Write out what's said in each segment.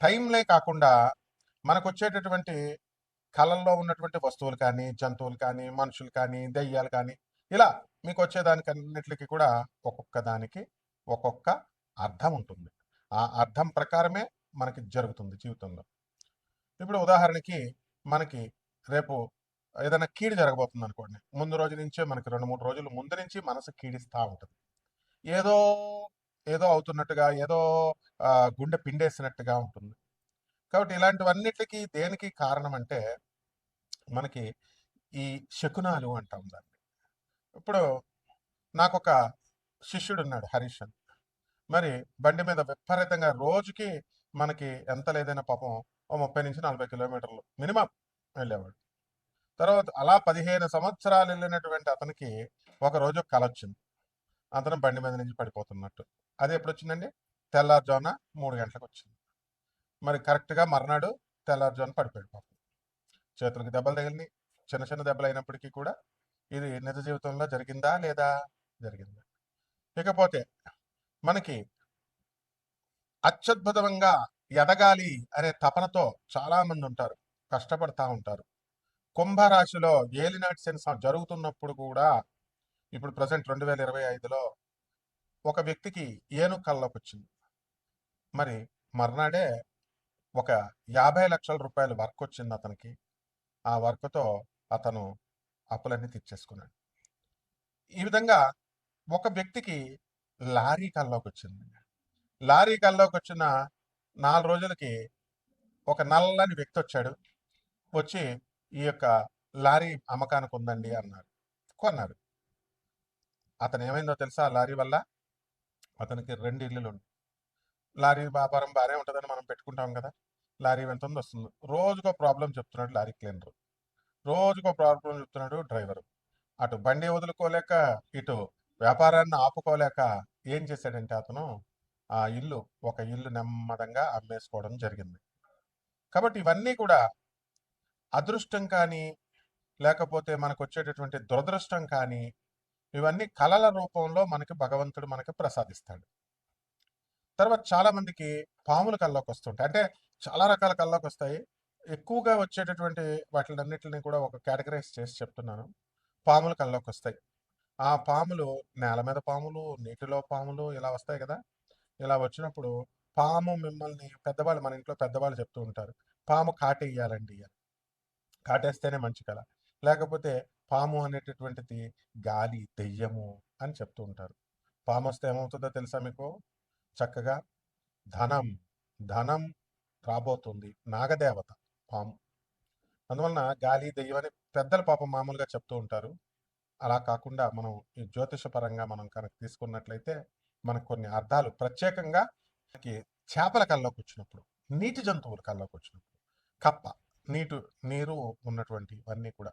టైంలే కాకుండా మనకు వచ్చేటటువంటి కళల్లో ఉన్నటువంటి వస్తువులు కానీ జంతువులు కానీ మనుషులు కానీ దెయ్యాలు కానీ ఇలా మీకు వచ్చేదానికి అన్నిటికీ కూడా ఒక్కొక్క దానికి ఒక్కొక్క అర్థం ఉంటుంది. ఆ అర్థం ప్రకారమే మనకి జరుగుతుంది జీవితంలో. ఇప్పుడు ఉదాహరణకి మనకి రేపు ఏదైనా కీడు జరగబోతుంది అనుకోండి ముందు రోజు నుంచే మనకి రెండు మూడు రోజులు ముందు నుంచి మనసు కీడిస్తూ ఉంటుంది. ఏదో ఏదో అవుతున్నట్టుగా ఏదో గుండె పిండేసినట్టుగా ఉంటుంది. కాబట్టి ఇలాంటివన్నిటికీ దేనికి కారణం అంటే మనకి ఈ శకునాలు అంటాం దాన్ని. ఇప్పుడు నాకు ఒక శిష్యుడు ఉన్నాడు హరీష్ అని మరి బండి మీద విపరీతంగా రోజుకి మనకి ఎంత లేదైనా పాపం ఓ ముప్పై నుంచి నలభై కిలోమీటర్లు మినిమం వెళ్ళేవాడు. తర్వాత అలా పదిహేను సంవత్సరాలు వెళ్ళినటువంటి అతనికి ఒక రోజు కల వచ్చింది అతను బండి మీద నుంచి పడిపోతున్నట్టు. అది ఎప్పుడు వచ్చిందండి తెల్లారుజామున మూడు గంటలకు వచ్చింది మరి కరెక్ట్గా మర్నాడు తెల్లారుజామున పడిపోయాడు పాపం. చేతులకు దెబ్బలు తగిలినాయి. చిన్న చిన్న దెబ్బలు అయినప్పటికీ కూడా ఇది నిజ జీవితంలో జరిగిందా లేదా? జరిగిందా? ఇకపోతే మనకి అత్యద్భుతంగా ఎదగాలి అనే తపనతో చాలామంది ఉంటారు కష్టపడతా ఉంటారు. కుంభరాశిలో ఏలినాటి సినిమా జరుగుతున్నప్పుడు కూడా ఇప్పుడు ప్రజెంట్ రెండు వేల ఇరవై ఐదులో ఒక వ్యక్తికి ఏను కళ్ళలోకి వచ్చింది మరి మర్నాడే ఒక యాభై లక్షల రూపాయల వర్క్ వచ్చింది అతనికి. ఆ వర్క్తో అతను అప్పులన్నీ తీర్చేసుకున్నాడు. ఈ విధంగా ఒక వ్యక్తికి లారీ కల్లోకి వచ్చింది లారీ కల్లోకి వచ్చిన నాలుగు రోజులకి ఒక నల్లని వ్యక్తి వచ్చాడు. వచ్చి ఈ యొక్క లారీ అమ్మకానికి ఉందండి అన్నాడు. కొన్నాడు. అతను ఏమైందో తెలుసా? ఆ లారీ వల్ల అతనికి రెండు ఇల్లులు లారీ వ్యాపారం బాగానే ఉంటుందని మనం పెట్టుకుంటాం కదా లారీ వెళ్తుంది వస్తుంది. రోజుకో ప్రాబ్లం చెప్తున్నాడు లారీ క్లీనర్. రోజుకో ప్రాబ్లం చెప్తున్నాడు డ్రైవరు. అటు బండి వదులుకోలేక ఇటు వ్యాపారాన్ని ఆపుకోలేక ఏం చేశాడంటే అతను ఆ ఇల్లు ఒక ఇల్లు నెమ్మదంగా అమ్మేసుకోవడం జరిగింది. కాబట్టి ఇవన్నీ కూడా అదృష్టం కానీ లేకపోతే మనకు వచ్చేటటువంటి దురదృష్టం కానీ ఇవన్నీ కళల రూపంలో మనకి భగవంతుడు మనకి ప్రసాదిస్తాడు. తర్వాత చాలా మందికి పాములు కల్లోకి వస్తుంటాయి. అంటే చాలా రకాల కల్లోకి వస్తాయి. ఎక్కువగా వచ్చేటటువంటి వాటిలన్నిటిని కూడా ఒక కేటగరైజ్ చేసి చెప్తున్నాను. పాములు కల్లోకి వస్తాయి. ఆ పాములు నేల మీద పాములు నీటిలో పాములు ఇలా వస్తాయి కదా. ఇలా వచ్చినప్పుడు పాము మిమ్మల్ని పెద్దవాళ్ళు మన ఇంట్లో పెద్దవాళ్ళు చెప్తూ ఉంటారు. పాము కాటేయాలండి అని. కాటేస్తేనే మంచి కళ. లేకపోతే పాము అనేటటువంటిది గాలి దెయ్యము అని చెప్తూ ఉంటారు. పాము వస్తే ఏమవుతుందో తెలుసా మీకు? చక్కగా ధనం ధనం రాబోతుంది. నాగదేవత పాము. అందువలన గాలి దెయ్యం అని పెద్దల పాపం మామూలుగా చెప్తూ ఉంటారు. అలా కాకుండా మనం ఈ జ్యోతిషపరంగా మనం కనుక తీసుకున్నట్లయితే మనకు కొన్ని అర్థాలు. ప్రత్యేకంగా మనకి చేపల కళ్ళలోకి వచ్చినప్పుడు నీటి జంతువుల కళ్ళలోకి వచ్చినప్పుడు కప్ప నీటు నీరు ఉన్నటువంటి ఇవన్నీ కూడా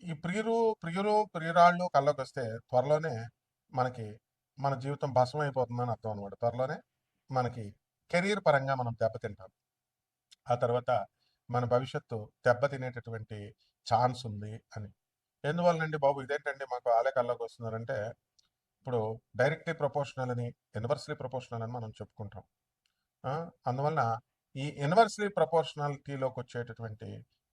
ఈ ప్రియులు ప్రియులు ప్రియురాళ్ళు కళ్ళకి వస్తే త్వరలోనే మనకి మన జీవితం భస్మం అయిపోతుందని అర్థం అనమాట త్వరలోనే మనకి కెరీర్ పరంగా మనం దెబ్బతింటాం. ఆ తర్వాత మన భవిష్యత్తు దెబ్బతినేటటువంటి ఛాన్స్ ఉంది అని. ఎందువల్లనండి బాబు? ఇదేంటండి మాకు ఆలే కళ్ళకి వస్తున్నారంటే ఇప్పుడు డైరెక్ట్లీ ప్రపోర్షనల్ అని ఇన్వర్స్లీ ప్రపోర్షనల్ అని మనం చెప్పుకుంటాం. అందువలన ఈ ఇన్వర్స్లీ ప్రపోర్షనాలిటీలోకి వచ్చేటటువంటి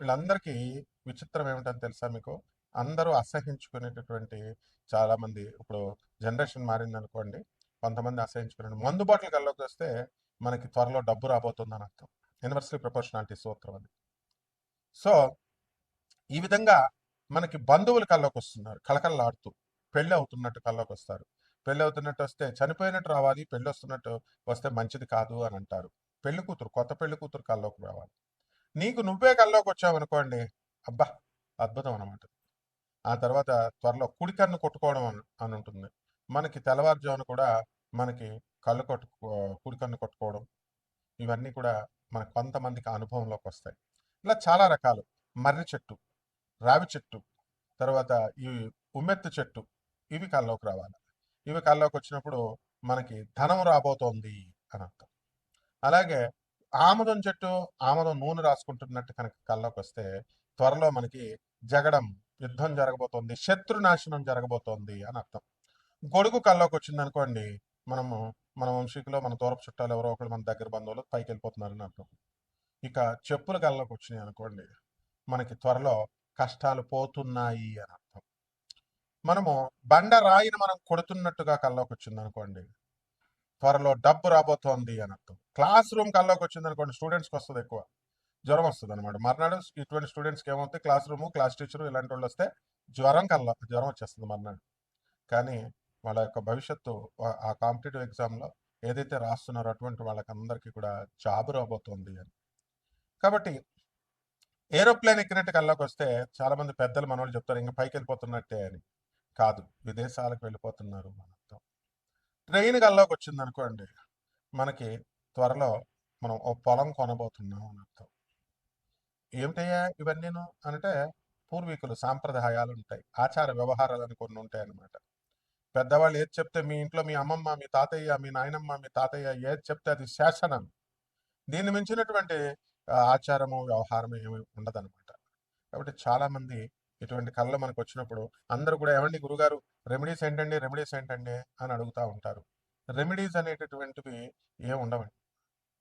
వీళ్ళందరికీ విచిత్రం ఏమిటని తెలుసా మీకు? అందరూ అసహించుకునేటటువంటి చాలా మంది ఇప్పుడు జనరేషన్ మారింది అనుకోండి కొంతమంది అసహించుకునే మందు బాటిల్ కల్లోకి వస్తే మనకి త్వరలో డబ్బు రాబోతుందని అర్థం. యూనివర్సల్ ప్రపోర్షనాలిటీ సూత్రం అది. సో ఈ విధంగా మనకి బంధువులు కల్లోకి వస్తున్నారు కలకల్లాడుతూ పెళ్ళి అవుతున్నట్టు కల్లోకి వస్తారు. పెళ్ళి అవుతున్నట్టు వస్తే చనిపోయినట్టు రావాలి పెళ్ళి వస్తున్నట్టు వస్తే మంచిది కాదు అని అంటారు. పెళ్ళి కూతురు కొత్త పెళ్ళి కూతురు కల్లోకి రావాలి. నీకు నువ్వే కల్లోకి వచ్చావు అనుకోండి అబ్బా అద్భుతం అనమాట ఆ తర్వాత త్వరలో కుడి కన్ను కొట్టుకోవడం అని అని ఉంటుంది మనకి తెల్లవారుజామున కూడా మనకి కళ్ళు కొట్టుకో కుడి కన్ను కొట్టుకోవడం ఇవన్నీ కూడా మన కొంతమందికి అనుభవంలోకి వస్తాయి. ఇలా చాలా రకాలు. మర్రి చెట్టు రావి చెట్టు తర్వాత ఈ ఉమ్మెత్తు చెట్టు ఇవి కళ్ళలోకి రావాలి. ఇవి కళ్ళలోకి వచ్చినప్పుడు మనకి ధనం రాబోతోంది అని అర్థం. అలాగే ఆముదం చెట్టు ఆముదం నూనె రాసుకుంటున్నట్టు కనుక కల్లోకి వస్తే త్వరలో మనకి జగడం యుద్ధం జరగబోతోంది శత్రు నాశనం జరగబోతోంది అని అర్థం. గొడుగు కల్లోకి వచ్చింది అనుకోండి మనము మన వంశీకులో మన దూరపు చుట్టాలు ఎవరో ఒకరు మన దగ్గర బంధువులు పైకి వెళ్ళిపోతున్నారని అర్థం. ఇక చెప్పులు కల్లోకి వచ్చినాయి అనుకోండి మనకి త్వరలో కష్టాలు పోతున్నాయి అని అర్థం. మనము బండ రాయిని మనం కొడుతున్నట్టుగా కల్లోకి వచ్చింది అనుకోండి త్వరలో డబ్బు రాబోతోంది అని అర్థం. క్లాస్ రూమ్ కల్లోకి వచ్చింది అనుకోండి స్టూడెంట్స్కి వస్తుంది ఎక్కువ. జ్వరం వస్తుంది అనమాట మర్నాడు ఇటువంటి స్టూడెంట్స్కి ఏమవుతుంది క్లాస్ రూమ్ క్లాస్ టీచర్ ఇలాంటి వాళ్ళు వస్తే జ్వరం కల్లా జ్వరం వచ్చేస్తుంది మర్నాడు. కానీ వాళ్ళ యొక్క భవిష్యత్తు ఆ- కాంపిటేటివ్ ఎగ్జామ్లో ఏదైతే రాస్తున్నారో అటువంటి వాళ్ళకందరికీ కూడా జాబ్ రాబోతుంది అని. కాబట్టి ఏరోప్లేన్ ఎక్కినట్టు కల్లోకి వస్తే చాలామంది పెద్దలు మనవాళ్ళు చెప్తారు ఇంకా పైకి వెళ్ళిపోతున్నట్టే అని. కాదు విదేశాలకు వెళ్ళిపోతున్నారు మన అర్థం ట్రైన్ కల్లోకి వచ్చింది అనుకోండి మనకి త్వరలో మనం ఓ పొలం కొనబోతున్నాం అని అర్థం. ఏమిటయ్యా ఇవన్నీను? అంటే పూర్వీకులు సాంప్రదాయాలు ఉంటాయి ఆచార వ్యవహారాలు అని కొన్ని ఉంటాయి అన్నమాట పెద్దవాళ్ళు ఏది చెప్తే మీ ఇంట్లో మీ అమ్మమ్మ మీ తాతయ్య మీ నాయనమ్మ మీ తాతయ్య ఏది చెప్తే అది శాసనం. దీన్ని మించినటువంటి ఆచారము వ్యవహారము ఏమి ఉండదన్నమాట. కాబట్టి చాలా మంది ఇటువంటి కళ్ళు మనకు వచ్చినప్పుడు అందరూ కూడా ఏమండి గురుగారు? రెమెడీస్ ఏంటండి? రెమెడీస్ ఏంటండి? అని అడుగుతూ ఉంటారు. రెమెడీస్ అనేటటువంటివి ఏమి ఉండవండి.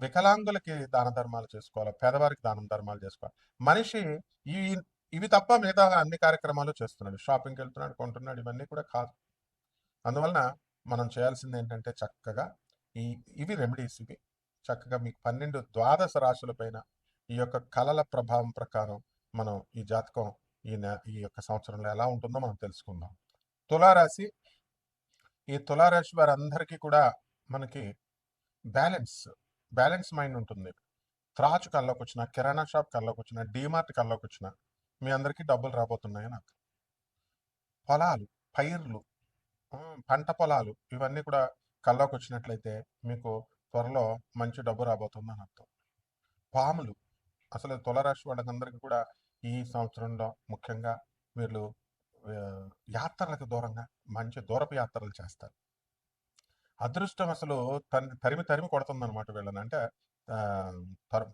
వికలాంగులకి దాన ధర్మాలు చేసుకోవాలి? పేదవారికి దానం ధర్మాలు చేసుకోవాలి? మనిషి ఈ ఇవి తప్ప మిగతా అన్ని కార్యక్రమాలు చేస్తున్నాడు. షాపింగ్కి వెళ్తున్నాడు కొంటున్నాడు ఇవన్నీ కూడా కాదు. అందువలన మనం చేయాల్సింది ఏంటంటే చక్కగా ఈ ఇవి రెమెడీస్ ఇవి. చక్కగా మీకు పన్నెండు ద్వాదశ రాశుల పైన ఈ యొక్క కళల ప్రభావం ప్రకారం మనం ఈ జాతకం ఈ నె- ఈ యొక్క సంవత్సరంలో ఎలా ఉంటుందో మనం తెలుసుకుందాం. తులారాశి ఈ తులారాశి వారందరికీ కూడా మనకి బ్యాలెన్స్ బ్యాలెన్స్ మైండ్ ఉంటుంది. త్రాచు కళ్ళకు వచ్చిన కిరాణా షాప్ కళ్ళకు వచ్చిన డీమార్ట్ కళ్ళకు వచ్చిన మీ అందరికీ డబ్బులు రాబోతున్నాయి నాకు? పొలాలు పైర్లు పంట పొలాలు ఇవన్నీ కూడా కళ్ళకు వచ్చినట్లయితే మీకు త్వరలో మంచి డబ్బు రాబోతుంది అని అర్థం. పాములు అసలు తులరాశి వాళ్ళకందరికీ కూడా ఈ సంవత్సరంలో ముఖ్యంగా వీళ్ళు యాత్రలకు దూరంగా మంచి దూరపు యాత్రలు చేస్తారు. అదృష్టం అసలు తన్- తరిమి తరిమి కొడుతుంది అనమాట వీళ్ళని. అంటే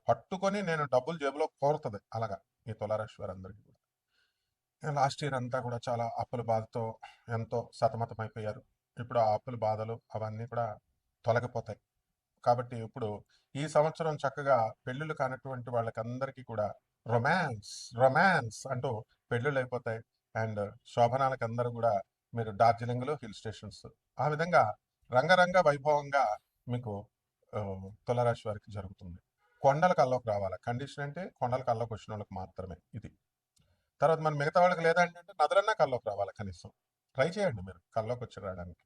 పట్టుకొని నేను డబ్బులు జేబులో కోరుతుంది అలాగా ఈ తులారాశి వారందరికీ కూడా. లాస్ట్ ఇయర్ అంతా కూడా చాలా అప్పుల బాధతో ఎంతో సతమతం అయిపోయారు ఇప్పుడు ఆ అప్పుల బాధలు అవన్నీ కూడా తొలగిపోతాయి. కాబట్టి ఇప్పుడు ఈ సంవత్సరం చక్కగా పెళ్ళిళ్ళు కానటువంటి వాళ్ళకందరికీ కూడా రొమాన్స్ రొమాన్స్ అంటూ పెళ్ళిళ్ళు అయిపోతాయి. అండ్ శోభనాలకు అందరూ కూడా మీరు డార్జిలింగ్లో హిల్ స్టేషన్స్. ఆ విధంగా రంగరంగ వైభవంగా మీకు తులరాశి వారికి జరుగుతుంది. కొండల కల్లోకి రావాలి. కండిషన్ అంటే కొండల కల్లోకి వచ్చిన వాళ్ళకి మాత్రమే ఇది. తర్వాత మన మిగతా వాళ్ళకి లేదంటే అంటే నదులన్నా కల్లోకి రావాలి కనీసం. ట్రై చేయండి మీరు కల్లోకి వచ్చి రావడానికి.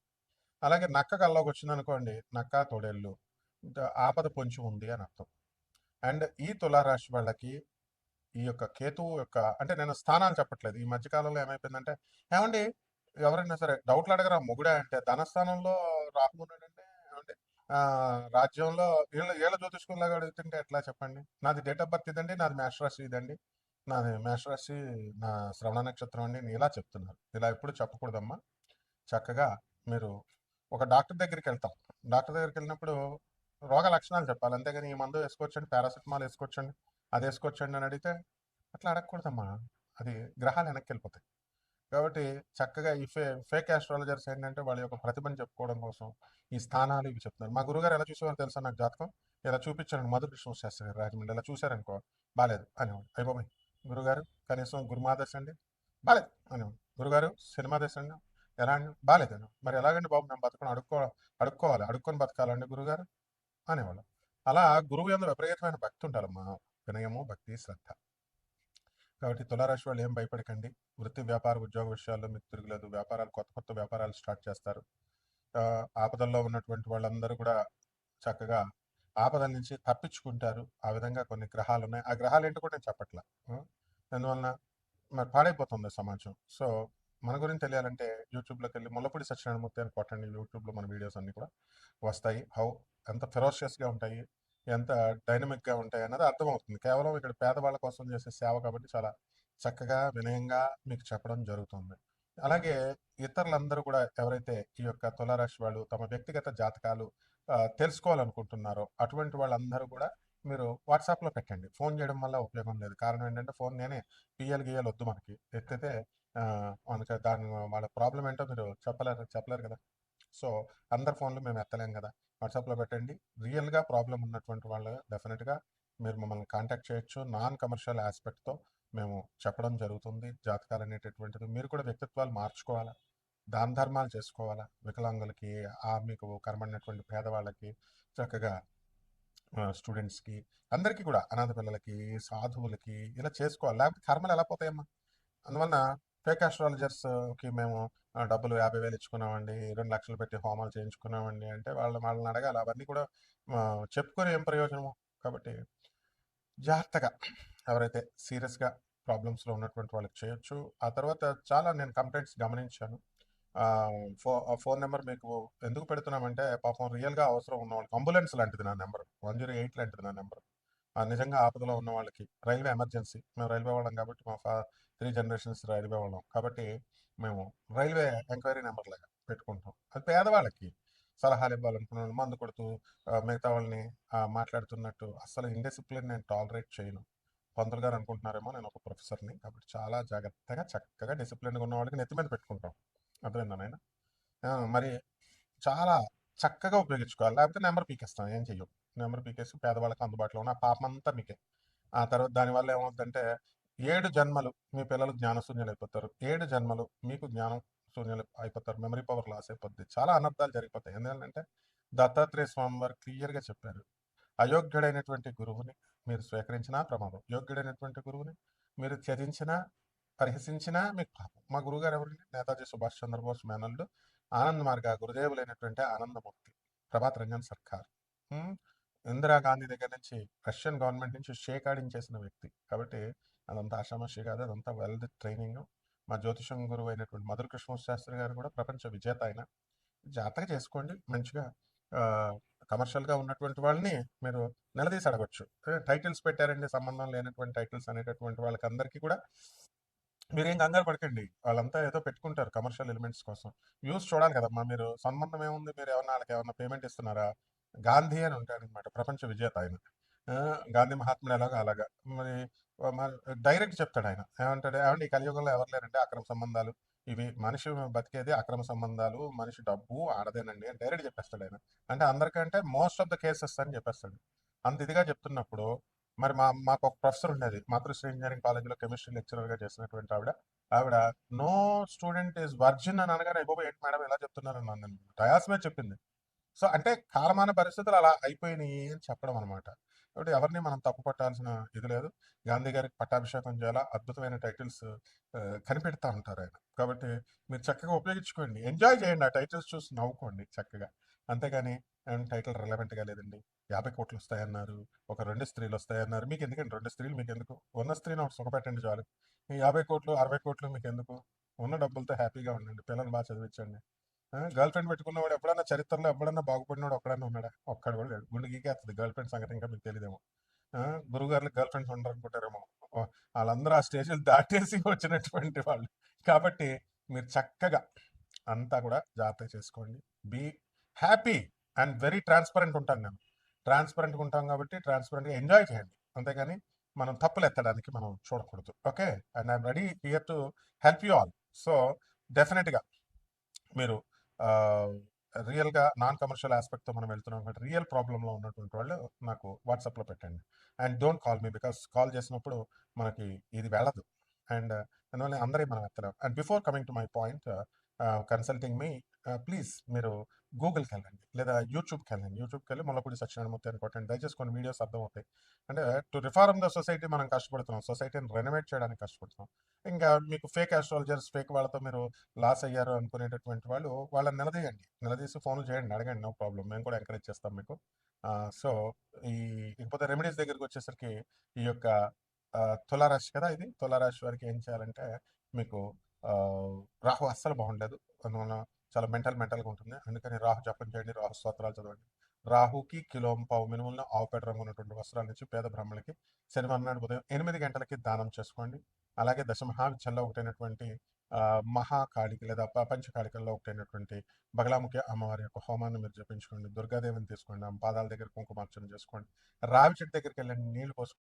అలాగే నక్క కల్లోకి వచ్చింది అనుకోండి నక్క తోడేళ్ళు ఆపద పొంచి ఉంది అని అర్థం. అండ్ ఈ తులారాశి వాళ్ళకి ఈ యొక్క కేతువు యొక్క అంటే నేను స్థానాలు చెప్పట్లేదు. ఈ మధ్య కాలంలో ఏమైపోయిందంటే ఏమండి? ఎవరైనా సరే డౌట్లు అడగరా? మొగుడే అంటే ధనస్థానంలో రాహు అంటే రాజ్యంలో వీళ్ళ వీళ్ళ జ్యోతిష్కులాగా అడుగుతుంటే ఎట్లా చెప్పండి? నాది డేట్ ఆఫ్ బర్త్ ఇదండి నాది మేషరాశి ఇదండి. నాది మేషరాశి నా శ్రవణ నక్షత్రం అండి అని ఇలా చెప్తున్నారు ఇలా ఎప్పుడు చెప్పకూడదమ్మా. చక్కగా మీరు ఒక డాక్టర్ దగ్గరికి వెళ్తాం. డాక్టర్ దగ్గరికి వెళ్ళినప్పుడు రోగ లక్షణాలు చెప్పాలి. అంతేగాని ఈ మందు వేసుకోవచ్చండి పారాసెటమాల్ వేసుకోవచ్చండి అది వేసుకోవచ్చండి అని అడిగితే అట్లా అడగకూడదమ్మా. అది గ్రహాలు వెనక్కి వెళ్ళిపోతాయి. కాబట్టి చక్కగా ఈ ఫే ఫేక్ ఆస్ట్రాలజర్స్ ఏంటంటే వాళ్ళ యొక్క ప్రతిభను చెప్పుకోవడం కోసం ఈ స్థానాలు ఇవి చెప్తున్నారు. మా గురుగారు ఎలా చూసేవారు తెలుసా నాకు జాతకం? ఇలా చూపించాను మధుర కృష్ణ శాస్త్రి గారు రాజమండ్రి. ఇలా చూశారనుకో బాలేదు అనేవాడు. అయిపోయి గురుగారు కనీసం గురుమాదర్శ అండి బాలేదు అనేవాడు. గురుగారు సినిమా దశ అండి ఎలా అండి? బాలేదు అని మరి ఎలాగండి బాబు? మేము బతకడం అడుక్కో అడుక్కోవాలి. అడుక్కొని బతకాలండి గురుగారు అనేవాళ్ళు. అలా గురువు ఎందు విపరీతమైన భక్తి ఉండాలమ్మా. వినయము భక్తి శ్రద్ధ. కాబట్టి తులారాశి వాళ్ళు ఏం భయపడకండి. వృత్తి వ్యాపార ఉద్యోగ విషయాల్లో మీకు తిరగలేదు వ్యాపారాలు కొత్త కొత్త వ్యాపారాలు స్టార్ట్ చేస్తారు. ఆపదల్లో ఉన్నటువంటి వాళ్ళందరూ కూడా చక్కగా ఆపదల నుంచి తప్పించుకుంటారు. ఆ విధంగా కొన్ని గ్రహాలు ఉన్నాయి. ఆ గ్రహాలు ఏంటో కూడా నేను చెప్పట్లా. అందువలన మరి పాడైపోతుంది సమాజం. సో మన గురించి తెలియాలంటే యూట్యూబ్లోకి వెళ్ళి ముల్లపూడి సత్యనారాయణమూర్తి అని కొట్టండి. యూట్యూబ్లో మన వీడియోస్ అన్నీ కూడా వస్తాయి. హౌ ఎంత ఫెరోషియస్గా ఉంటాయి. ఎంత డైనమిక్గా ఉంటాయి అన్నది అర్థమవుతుంది. కేవలం ఇక్కడ పేదవాళ్ళ కోసం చేసే సేవ కాబట్టి చాలా చక్కగా వినయంగా మీకు చెప్పడం జరుగుతుంది. అలాగే ఇతరులందరూ కూడా ఎవరైతే ఈ యొక్క తులారాశి వాళ్ళు తమ వ్యక్తిగత జాతకాలు తెలుసుకోవాలనుకుంటున్నారో అటువంటి వాళ్ళందరూ కూడా మీరు వాట్సాప్లో పెట్టండి. ఫోన్ చేయడం వల్ల ఉపయోగం లేదు. కారణం ఏంటంటే ఫోన్ నేనే పిఎల్ గిఎల్ వద్దు మనకి. ఎత్తితే మనకి దాని వాళ్ళ ప్రాబ్లం ఏంటో మీరు చెప్పలేరు చెప్పలేరు కదా. సో అందరి ఫోన్లు మేము ఎత్తలేం కదా. వాట్సాప్లో పెట్టండి. రియల్గా ప్రాబ్లం ఉన్నటువంటి వాళ్ళు డెఫినెట్గా మీరు మమ్మల్ని కాంటాక్ట్ చేయొచ్చు. నాన్ కమర్షియల్ ఆస్పెక్ట్తో మేము చెప్పడం జరుగుతుంది. జాతకాలు అనేటటువంటిది మీరు కూడా వ్యక్తిత్వాలు మార్చుకోవాలా? దాన ధర్మాలు చేసుకోవాలా? వికలాంగులకి ఆ మీకు కనబడినటువంటి పేదవాళ్ళకి చక్కగా స్టూడెంట్స్కి అందరికీ కూడా అనాథ పిల్లలకి సాధువులకి ఇలా చేసుకోవాలి? లేకపోతే కర్మలు ఎలా పోతాయమ్మా? అందువలన ఫేక్ ఆస్ట్రాలజర్స్కి మేము డబ్బులు యాభై వేలు ఇచ్చుకున్నామండి రెండు లక్షలు పెట్టి హోమాలు చేయించుకున్నామండి అంటే వాళ్ళు వాళ్ళని అడగాలి. అవన్నీ కూడా చెప్పుకొని ఏం ప్రయోజనము. కాబట్టి జాగ్రత్తగా ఎవరైతే సీరియస్గా ప్రాబ్లమ్స్లో ఉన్నటువంటి వాళ్ళకి చేయొచ్చు. ఆ తర్వాత చాలా నేను కంప్లైంట్స్ గమనించాను. ఫో ఆ ఫోన్ నెంబర్ మీకు ఎందుకు పెడుతున్నామంటే పాపం రియల్గా అవసరం ఉన్న వాళ్ళకి అంబులెన్స్ లాంటిది నా నెంబర్. వన్ జీరో ఎయిట్ లాంటిది నా నెంబర్. నిజంగా ఆపదలో ఉన్న వాళ్ళకి రైల్వే ఎమర్జెన్సీ. మేము రైల్వే వాళ్ళం కాబట్టి మా ఫా త్రీ జనరేషన్స్ రైల్వే వాళ్ళం. కాబట్టి మేము రైల్వే ఎంక్వైరీ నెంబర్ లాగా పెట్టుకుంటాం. అది పేదవాళ్ళకి సలహాలు ఇవ్వాలనుకున్న మందు కొడుతూ మిగతా వాళ్ళని మాట్లాడుతున్నట్టు అసలు ఇండిసిప్లిన్ నేను టాలరేట్ చేయను. పంతులు గారు అనుకుంటున్నారేమో నేను ఒక ప్రొఫెసర్ని కాబట్టి చాలా జాగ్రత్తగా చక్కగా డిసిప్లిన్గా ఉన్న వాళ్ళకి నెత్తి మీద పెట్టుకుంటాం. అర్థమైందా నాయన? మరి చాలా చక్కగా ఉపయోగించుకోవాలి. లేకపోతే నెంబర్ పీకేస్తాం ఏం చెయ్యం? నెంబర్ పీకేసి పేదవాళ్ళకి అందుబాటులో ఉన్న ఆ పాపం అంతా మీకే. ఆ తర్వాత దానివల్ల ఏమవుతుందంటే ఏడు జన్మలు మీ పిల్లలు జ్ఞానశూన్యులు అయిపోతారు ఏడు జన్మలు మీకు జ్ఞానం శూన్యులు అయిపోతారు. మెమరీ పవర్ లాస్ అయిపోద్ది. చాలా అనర్థాలు జరిగిపోతాయి. ఎందుకంటే దత్తాత్రేయ స్వామి వారు క్లియర్గా చెప్పారు. అయోగ్యుడైనటువంటి గురువుని మీరు స్వీకరించినా ప్రమాదం. యోగ్యుడైనటువంటి గురువుని మీరు త్యజించినా పరిహసించినా మీకు పాపం. మా గురువుగారు ఎవరండి నేతాజీ సుభాష్ చంద్రబోస్ మేనల్లు ఆనంద్ మార్గ గురుదేవులైనటువంటి ఆనందమూర్తి. ప్రభాత్ రంజన్ సర్కార్. ఇందిరాగాంధీ దగ్గర నుంచి రష్యన్ గవర్నమెంట్ నుంచి షేక్ ఆడించేసిన వ్యక్తి. కాబట్టి అదంతా ఆషామాషి కాదు అదంతా వెల్డ్ ట్రైనింగ్ మా జ్యోతిషం గురువు అయినటువంటి మధుర కృష్ణ శాస్త్రి గారు కూడా ప్రపంచ విజేత ఆయన. జాగ్రత్తగా చేసుకోండి మంచిగా కమర్షియల్గా ఉన్నటువంటి వాళ్ళని మీరు నిలదీసి అడగచ్చు. టైటిల్స్ పెట్టారండి సంబంధం లేనటువంటి టైటిల్స్ అనేటటువంటి వాళ్ళకి అందరికీ కూడా మీరేం కంగారు పడకండి. వాళ్ళంతా ఏదో పెట్టుకుంటారు కమర్షియల్ ఎలిమెంట్స్ కోసం. వ్యూస్ చూడాలి కదమ్మా మీరు. సంబంధం ఏముంది? మీరు ఏమన్నా వాళ్ళకి ఏమన్నా పేమెంట్ ఇస్తున్నారా? గాంధీ అని ఉంటాడు అనమాట ప్రపంచ విజేత ఆయన. గాంధీ మహాత్ముడు ఎలాగో అలాగా. మరి డైరెక్ట్ చెప్తాడు ఆయన. ఏమంటాడు ఏమంటే ఈ కలియుగంలో ఎవరు లేరంటే అక్రమ సంబంధాలు. ఇవి మనిషి బతికేది అక్రమ సంబంధాలు మనిషి డబ్బు ఆడదేనండి అని డైరెక్ట్ చెప్పేస్తాడు ఆయన. అంటే అందరికంటే మోస్ట్ ఆఫ్ ద కేసెస్ అని చెప్పేస్తాడు. అంత ఇదిగా చెప్తున్నప్పుడు మరి మా మాకు ఒక ప్రొఫెసర్ ఉండేది మాతృశ్రీ ఇంజనీరింగ్ కాలేజీలో కెమిస్ట్రీ లెక్చరర్గా చేసినటువంటి ఆవిడ. ఆవిడ నో స్టూడెంట్ ఈజ్ వర్జిన్ అని అనగానే బాబు ఏంటి మేడం ఎలా చెప్తున్నారు? అని డయాస్ మీద చెప్పింది. సో అంటే కాలమాన పరిస్థితులు అలా అయిపోయినాయి అని చెప్పడం అనమాట కాబట్టి ఎవరిని మనం తప్పు పట్టాల్సిన ఇది లేదు. గాంధీ గారికి పట్టాభిషేకం చేయాలా? అద్భుతమైన టైటిల్స్ కనిపెడతా ఉంటారు ఆయన. కాబట్టి మీరు చక్కగా ఉపయోగించుకోండి. ఎంజాయ్ చేయండి ఆ టైటిల్స్ చూసి నవ్వుకోండి చక్కగా. అంతేగాని టైటిల్ రిలవెంట్గా లేదండి. యాభై కోట్లు వస్తాయన్నారు ఒక రెండు స్త్రీలు వస్తాయన్నారు. మీకు ఎందుకండి? రెండు స్త్రీలు మీకు ఎందుకు? ఉన్న స్త్రీని ఒకటి సుఖపెట్టండి చాలు. ఈ యాభై కోట్లు అరవై కోట్లు మీకు ఎందుకు? ఉన్న డబ్బులతో హ్యాపీగా ఉండండి. పిల్లల్ని బాగా చదివించండి. గర్ల్ ఫ్రెండ్ పెట్టుకున్నవాడు ఎప్పుడన్నా చరిత్రలో ఎప్పుడన్నా బాగుపడినాడు ఒక్కడన్నా ఉన్నాడా? ఒక్కడ కూడా లేడు. గుండె గీకేస్తుంది గర్ల్ ఫ్రెండ్ సంగతి ఇంకా మీకు తెలియదేమో గురుగారులకు గర్ల్ ఫ్రెండ్స్ ఉండరు అనుకుంటారేమో వాళ్ళందరూ ఆ స్టేజ్లు దాటేసి వచ్చినటువంటి వాళ్ళు. కాబట్టి మీరు చక్కగా అంతా కూడా జాగ్రత్త చేసుకోండి. Be happy and very transparent ఉంటాను నేను. ట్రాన్స్పరెంట్గా ఉంటాం కాబట్టి ట్రాన్స్పరెంట్గా ఎంజాయ్ చేయండి. అంతేగాని మనం తప్పులు ఎత్తడానికి మనం చూడకూడదు. Okay and I'm ready here to help you all so డెఫినెట్గా మీరు రియల్గా నాన్ కమర్షియల్ ఆస్పెక్ట్తో మనం వెళ్తున్నాం కాబట్టి రియల్ ప్రాబ్లంలో ఉన్నటువంటి వాళ్ళు నాకు వాట్సాప్లో పెట్టండి. And don't call me because call చేసినప్పుడు మనకి ఇది వెళ్ళదు. అండ్ అందువల్ల అందరి మనం ఎత్తలేం. And before coming to my point consulting me please మీరు గూగుల్కి వెళ్ళండి లేదా యూట్యూబ్కి వెళ్ళండి యూట్యూబ్కి వెళ్ళి ముల్లపూడి సత్యనారాయణమూర్తి అని కొట్టండి. దయచేసి కొన్ని వీడియోస్ అర్థం అవుతాయి అంటే టు రిఫార్మ్ ద సొసైటీ మనం కష్టపడుతున్నాం. సొసైటీని రెనోవేట్ చేయడానికి కష్టపడుతున్నాం. ఇంకా మీకు ఫేక్ ఆస్ట్రాలజర్స్ ఫేక్ వాళ్ళతో మీరు లాస్ అయ్యారు అనుకునేటటువంటి వాళ్ళు వాళ్ళని నిలదీయండి. నిలదీసి ఫోన్లు చేయండి. అడగండి. నో ప్రాబ్లం మేము కూడా ఎంకరేజ్ చేస్తాం మీకు. సో ఈ ఇకపోతే రెమెడీస్ దగ్గరికి వచ్చేసరికి ఈ యొక్క తులారాశి కదా ఇది. తులారాశి వారికి ఏం చేయాలంటే మీకు రాహు అస్సలు బాగుండదు అందువల్ల చాలా మెంటల్ మెంటల్గా ఉంటుంది. అందుకని రాహు జపం చేయండి రాహు స్తోత్రాలు చదవండి. రాహుకి కిలో పావు మినుములను ఆవుపేట రంగు ఉన్నటువంటి వస్త్రాల నుంచి పేద బ్రాహ్మణులకి శనివారం నాడు ఉదయం ఎనిమిది గంటలకి దానం చేసుకోండి. అలాగే దశమహావిద్యంలో ఒకటైనటువంటి మహాకాళికి లేదా ప- పంచకాళికల్లో ఒకటైనటువంటి బగలాముఖి అమ్మవారి యొక్క హోమాన్ని మీరు జపించుకోండి. దుర్గాదేవిని తీసుకోండి. ఆమె పాదాల దగ్గర కుంకుమార్చన చేసుకోండి. రావి చెట్టు దగ్గరికి వెళ్ళండి. నీళ్ళు పోసుకోండి